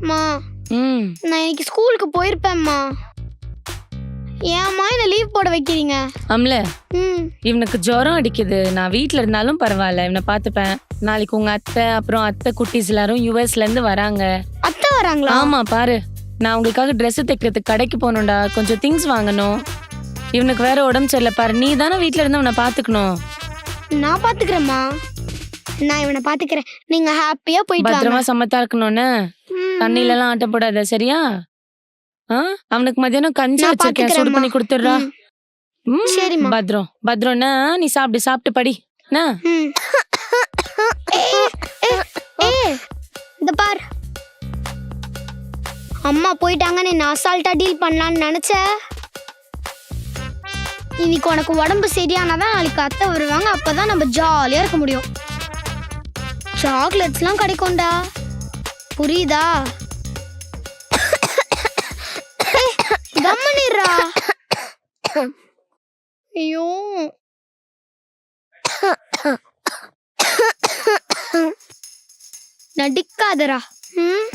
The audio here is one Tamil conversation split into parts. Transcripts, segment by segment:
மா. நான் இன்னைக்கு ஸ்கூலுக்கு போயிருப்பேன்மா ஏம்மா என்ன லீவ் போட வைக்கிறீங்க? அம்ல ம். இவனுக்கு ஜுரம் அடிக்குது. நான் வீட்ல இருந்தாலும் பரவாயில்ல இவனை பார்த்துப்பேன். நாளைக்கு உங்க அத்தை அப்புறம் அத்தை குட்டீஸ் எல்லாரும் யூஎஸ்ல இருந்து வராங்க. அத்தை வராங்களா? ஆமா பாரு. நான் உங்களுக்காக Dress தைக்கிறதுக்கு கடைக்கு போகணும்டா. கொஞ்சம் திங்ஸ் வாங்கணும். இவனுக்கு வேற உடம்பு சரியில்லை பாரு. நீ தானே வீட்ல இருந்து அவனை பாத்துக்கணும் நான் பாத்துக்கிறேம்மா நான் இவனை பாத்துக்கிறேன் நீங்க ஹாப்பியா போயிட்டு வாங்க பத்திரமா சமத்தா இருக்கணும்னு. தண்ணில எல்லாம் ஆட்ட போடாத சரியா ஆ அவனுக்கு மதியானம் கஞ்சி நான் வச்சிருக்கேன் சூடு பண்ணி. கொடுத்துடுறா ம். ம், சரிம்மா. பத்ரம் பத்ரம்னா நீ சாப்பிடு சாப்பிட்டு படி என்ன ம். ஏய், ஏய், ஏய், இந்த பார் அம்மா போயிட்டாங்கன்னு நான் அசால்ட்டா டீல் பண்ணலான்னு நினைச்ச இன்னைக்கு உனக்கு உடம்பு சரியானாதான் நாளைக்கு அத்தை வருவாங்க அப்பதான் நம்ம ஜாலியா இருக்க முடியும் சாக்லேட்ஸ்லாம் கிடைக்கும்டா. புரியுதா? கம்மனிடுறா. ஐயோ. நடிக்காதடா. ம்?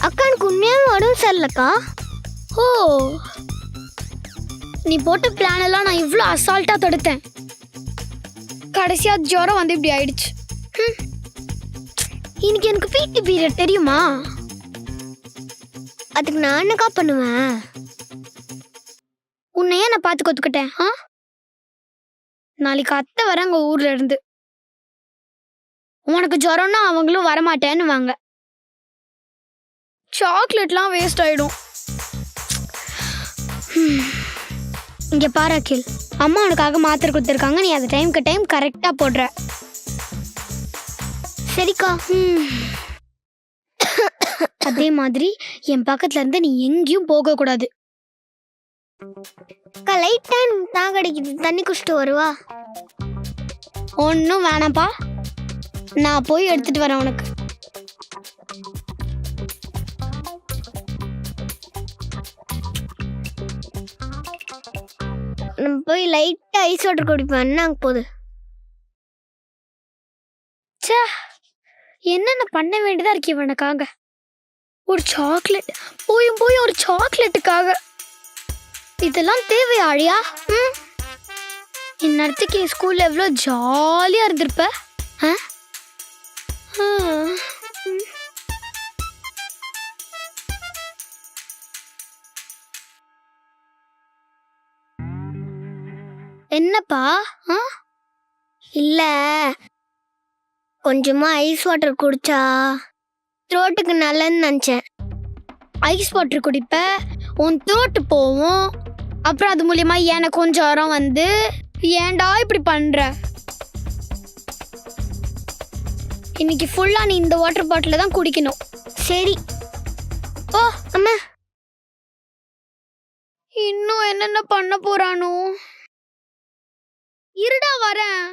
அக்கா எனக்கு உண்மையாவே உடம்பு சரியில்லக்கா? ஓ. நீ போட்ட பிளான் எல்லாம் நான் இவ்வளோ அசால்ட்டாக தடுத்தேன். கடைசியாக ஜுரம் வந்து இப்படி ஆயிடுச்சு. ம். இன்னைக்கு எனக்கு பிடி பீரியட் தெரியுமா? அதுக்கு நான் என்னக்கா பண்ணுவேன்? உன்னை ஏன் நான் பார்த்து கொத்துக்கிட்டேன் ஆ? நாளைக்கு அத்தை வராங்க ஊர்ல இருந்து. உனக்கு ஜுரம்னா அவங்களும் வரமாட்டேன்னு வாங்க சாக்லேட்லாம் வேஸ்ட் ஆயிடும். இங்கே பாரு அகில். அம்மா உனக்காக மாத்திரை கொடுத்துருக்காங்க நீ அந்த டைம்க்கு டைம் கரெக்டாக போடுற. சரிக்கா. அதே மாதிரி என் பக்கத்துல இருந்து நீ எங்கேயும் போக கூடாது. லைட்டா தான் கிடைக்குது தண்ணி குடிச்சிட்டு வருவா. ஒன்றும் வேணாம்ப்பா. நான் போய் எடுத்துட்டு வரேன் உனக்கு. நம்ம போய் லைட்டா ஐஸ் வாட்டர் குடிப்போம். என்ன போகுது? ச்சே. என்னென்ன பண்ண வேண்டியதாக இருக்கு இவனுக்காக? ஒரு சாக்லேட் போயும் போய் ஒரு சாக்லேட்டுக்காக இதெல்லாம் தேவையா அழியா? ம்? இந்நேரத்துக்கு என் ஸ்கூலில் எவ்வளோ ஜாலியாக இருந்திருப்ப? ஆ? என்னப்பா? ஆ? இல்லை. கொஞ்சமா ஐஸ் வாட்டர் குடிச்சா த்ரோட்டுக்கு நல்லன்னு நினச்சேன். ஐஸ் வாட்டர் குடிப்ப உன் த்ரோட்டு போவோம். அப்புறம் அது மூலியமா எனக்கு கொஞ்சம் ஜுரம் வந்து ஏன்டா இப்படி பண்ற? இன்னைக்கு ஃபுல்லா நீ இந்த வாட்டர் பாட்டில தான் குடிக்கணும். சரி. ஓ அம்மா. இன்னும் என்னென்ன பண்ண போறானோ? இருடா வரேன்.